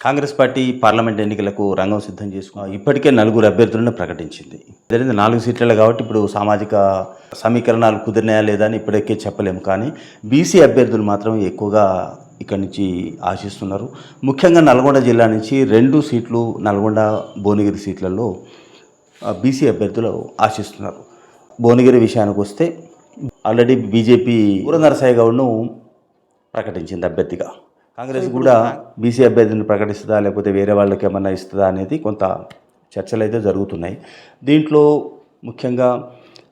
Congress party parliament ఎన్నికలకు రంగం సిద్ధం చేసుకుని ఇప్పటికే నలుగురు అభ్యర్థులను ప్రకటించింది. జరిగింది నాలుగు సీట్లలో కాబట్టి ఇప్పుడు సామాజిక సమీకరణాలు కుదిరినాయా లేదా అని ఇప్పటికే చెప్పలేము. కానీ బీసీ అభ్యర్థులు మాత్రం ఎక్కువగా ఇక్కడి నుంచి ఆశిస్తున్నారు. ముఖ్యంగా నల్గొండ జిల్లా నుంచి రెండు సీట్లు నల్గొండ భువనగిరి సీట్లలో బీసీ అభ్యర్థులు ఆశిస్తున్నారు. భువనగిరి విషయానికి వస్తే ఆల్రెడీ బీజేపీ ఊర నరసాయి గౌడ్ను ప్రకటించింది అభ్యర్థిగా. కాంగ్రెస్ కూడా బీసీ అభ్యర్థిని ప్రకటిస్తుందా లేకపోతే వేరే వాళ్ళకి ఏమన్నా ఇస్తుందా అనేది కొంత చర్చలు అయితే జరుగుతున్నాయి. దీంట్లో ముఖ్యంగా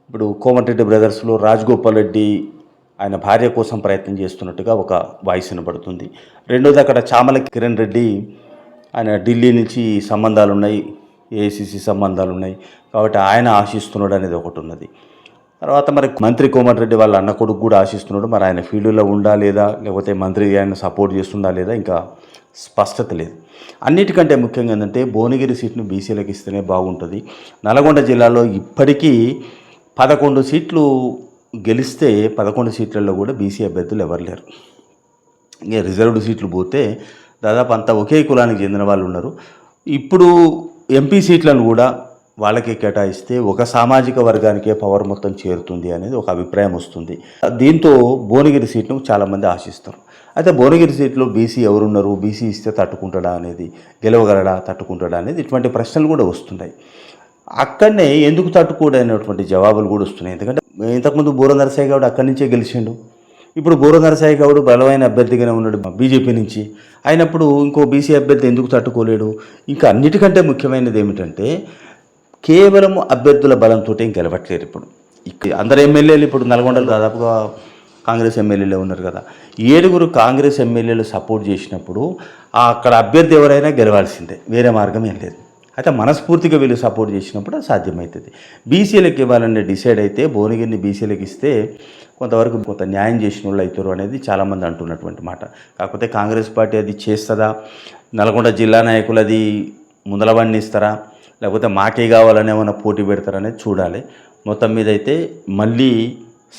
ఇప్పుడు కోమటిరెడ్డి బ్రదర్స్లో రాజగోపాల్ రెడ్డి ఆయన భార్య కోసం ప్రయత్నం చేస్తున్నట్టుగా ఒక వాయిస్ వినబడుతుంది. రెండోది అక్కడ చామల కిరణ్ రెడ్డి ఆయన ఢిల్లీ నుంచి సంబంధాలు ఉన్నాయి ఏఐసిసి సంబంధాలు ఉన్నాయి కాబట్టి ఆయన ఆశిస్తున్నాడు అనేది ఒకటి ఉన్నది. తర్వాత మరి మంత్రి కోమటిరెడ్డి వాళ్ళ అన్న కొడుకు కూడా ఆశిస్తున్నాడు. మరి ఆయన ఫీల్డ్లో ఉండా లేదా? లేకపోతే మంత్రి ఆయన సపోర్ట్ చేస్తుందా లేదా? ఇంకా స్పష్టత లేదు. అన్నిటికంటే ముఖ్యంగా ఏంటంటే భువనగిరి సీట్ను బీసీలకు ఇస్తేనే బాగుంటుంది. నల్గొండ జిల్లాలో ఇప్పటికీ పదకొండు సీట్లు గెలిస్తే పదకొండు సీట్లలో కూడా బీసీ అభ్యర్థులు ఎవరు లేరు. ఇంకా రిజర్వ్డ్ సీట్లు పోతే దాదాపు అంతా ఒకే కులానికి చెందిన వాళ్ళు ఉన్నారు. ఇప్పుడు ఎంపీ సీట్లను కూడా వాళ్ళకి కేటాయిస్తే ఒక సామాజిక వర్గానికే పవర్ మొత్తం చేరుతుంది అనేది ఒక అభిప్రాయం వస్తుంది. దీంతో భువనగిరి సీట్ను చాలామంది ఆశిస్తారు. అయితే భువనగిరి సీట్లో బీసీ ఎవరున్నారు? బీసీ ఇస్తే తట్టుకుంటాడా అనేది గెలవగలడా తట్టుకుంటాడా అనేది ఇటువంటి ప్రశ్నలు కూడా వస్తున్నాయి. అక్కడనే ఎందుకు తట్టుకోడనేటువంటి జవాబులు కూడా వస్తున్నాయి. ఎందుకంటే ఇంతకుముందు బూర నరసాయి గౌడ్ అక్కడి నుంచే గెలిచిండు. ఇప్పుడు బూర నరసాయి గౌడ్ బలమైన అభ్యర్థిగానే ఉన్నాడు బీజేపీ నుంచి. అయినప్పుడు ఇంకో బీసీ అభ్యర్థి ఎందుకు తట్టుకోలేడు? ఇంకా అన్నిటికంటే ముఖ్యమైనది ఏమిటంటే కేవలం అభ్యర్థుల బలంతో గెలవట్లేరు ఇప్పుడు. ఇక్కడ అందరు ఎమ్మెల్యేలు ఇప్పుడు నల్గొండలు దాదాపుగా కాంగ్రెస్ ఎమ్మెల్యేలే ఉన్నారు కదా. ఏడుగురు కాంగ్రెస్ ఎమ్మెల్యేలు సపోర్ట్ చేసినప్పుడు అక్కడ అభ్యర్థి ఎవరైనా గెలవాల్సిందే వేరే మార్గం ఏం లేదు. అయితే మనస్ఫూర్తిగా వీళ్ళు సపోర్ట్ చేసినప్పుడు సాధ్యమవుతుంది బీసీలకు ఇవ్వాలని డిసైడ్ అయితే భువనగిరిని బీసీలకు ఇస్తే కొంతవరకు కొంత న్యాయం చేసిన వాళ్ళు అవుతారు అనేది చాలామంది అంటున్నటువంటి మాట. కాకపోతే కాంగ్రెస్ పార్టీ అది చేస్తుందా? నల్గొండ జిల్లా నాయకులు అది ముందలబండి ఇస్తారా? లేకపోతే మాకే కావాలని ఏమైనా పోటీ పెడతారనేది చూడాలి. మొత్తం మీద అయితే మళ్ళీ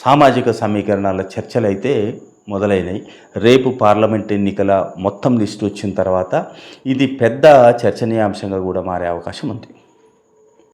సామాజిక సమీకరణాల చర్చలు అయితే మొదలైనవి రేపు పార్లమెంట్ ఎన్నికల మొత్తం లిస్టు వచ్చిన తర్వాత ఇది పెద్ద చర్చనీయాంశంగా కూడా మారే అవకాశం ఉంది.